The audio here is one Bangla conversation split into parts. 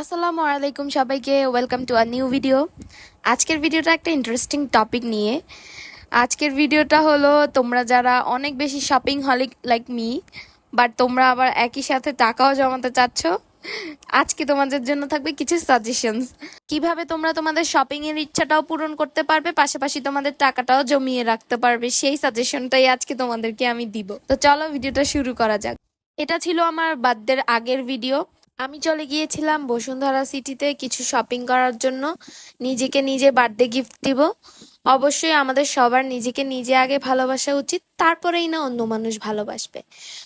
আসসালামু আলাইকুম সবাইকে welcome to a new video আজকের ভিডিওটা একটা ইন্টারেস্টিং টপিক নিয়ে। আজকের ভিডিওটা হলো, তোমরা যারা অনেক বেশি shopaholic like me but তোমরা আবার একই সাথে টাকাও জমাতে চাচ্ছ, আজকে তোমাদের জন্য থাকবে কিছু সাজেশনস কীভাবে তোমরা তোমাদের শপিং এর ইচ্ছাটাও পূরণ করতে পারবে, পাশাপাশি তোমাদের টাকাটাও জমিয়ে রাখতে পারবে, সেই সাজেশনটাই আজকে তোমাদেরকে আমি দিব। তো চলো ভিডিওটা শুরু করা যাক। এটা ছিল আমার বার্থডের আগের ভিডিও আমি চলে গিয়েছিলাম বসুন্ধরা সিটিতে কিছু শপিং করার জন্য। নিজেকে নিজে বার্থডে গিফট দিব। অবশ্যই আমাদের সবার নিজেকে নিজে আগে ভালোবাসা উচিত, তারপরেই না অন্য মানুষ ভালোবাসবে।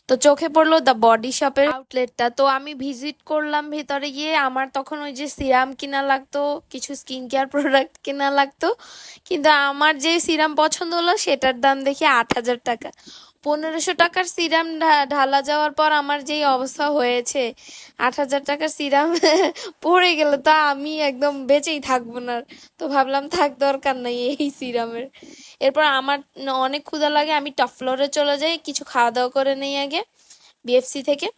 তো চোখে পড়ল দ্য বডি শপের আউটলেটটা তো আমি ভিজিট করলাম ভেতরে গিয়ে, আমার তখন ওই যে সিরাম কিনা লাগতো, কিছু স্কিন কেয়ার প্রোডাক্ট কেনা লাগতো। কিন্তু আমার যে সিরাম পছন্দ হলো, সেটার দাম দেখি আট হাজার টাকা। পনেরোশো টাকার সিরাম ঢালা যাওয়ার পর আমার যেই অবস্থা হয়েছে, আট হাজার টাকার সিরাম পড়ে গেলে তো আমি একদম বেঁচেই থাকব না। তো ভাবলাম থাক, দরকার নাই এই সিরামের। এরপর আমার অনেক ক্ষুধা লাগে, আমি টপ ফ্লোরে চলে যাই, কিছু খাওয়া দাওয়া করে নেই আগে বিএফসি থেকে।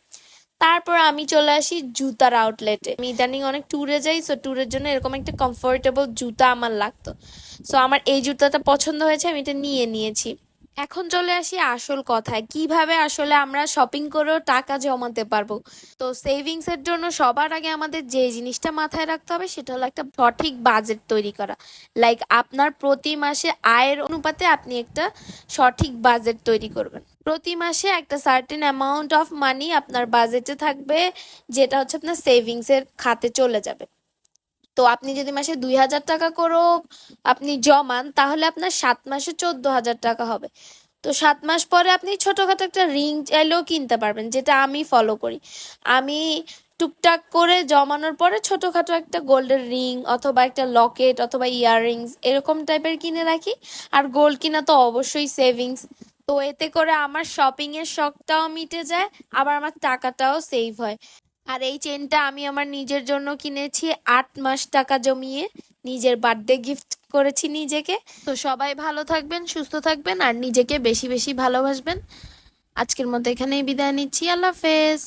তারপর আমি চলে আসি জুতার আউটলেটে আমি ইদানিং অনেক ট্যুরে যাই সো ট্যুরের জন্য এরকম একটা কমফোর্টেবল জুতা আমার লাগতো। সো আমার এই জুতাটা পছন্দ হয়েছে, আমি এটা নিয়ে নিয়েছি। এখন চলে আসি আসল কথায়। কীভাবে আসলে আমরা শপিং করেও টাকা জমাতে পারব? তো সেভিংস এর জন্য সবার আগে আমাদের যে জিনিসটা মাথায় রাখতে হবে সেটা হলো একটা সঠিক বাজেট তৈরি করা। লাইক আপনার প্রতি মাসে আয়ের অনুপাতে আপনি একটা সঠিক বাজেট তৈরি করবেন। প্রতি মাসে একটা সার্টেন অ্যামাউন্ট অফ মানি আপনার বাজেটে থাকবে, যেটা হচ্ছে আপনার সেভিংস এর খাতে চলে যাবে। তো আপনি যদি মাসে দুই হাজার টাকা করেও আপনি জমান, তাহলে আপনার সাত মাসে চোদ্দ হাজার টাকা হবে। তো সাত মাস পরে আপনি ছোটোখাটো একটা রিং চাইলেও কিনতে পারবেন, যেটা আমি ফলো করি। আমি টুকটাক করে জমানোর পরে ছোটোখাটো একটা গোল্ডের রিং অথবা একটা লকেট অথবা ইয়াররিংস এরকম টাইপের কিনে রাখি। আর গোল্ড কিনা তো অবশ্যই সেভিংস। তো এতে করে আমার শপিং এর শখটাও মিটে যায়, আবার আমার টাকাটাও সেভ হয়। আর এই চেনটা আমি আমার নিজের জন্য কিনেছি, আট মাস টাকা জমিয়ে। নিজের বার্থডে গিফট করেছি নিজেকে। তো সবাই ভালো থাকবেন, সুস্থ থাকবেন, আর নিজেকে বেশি বেশি ভালোবাসবেন। আজকের মতো এখানেই বিদায় নিচ্ছি। আল্লাহ হাফেজ।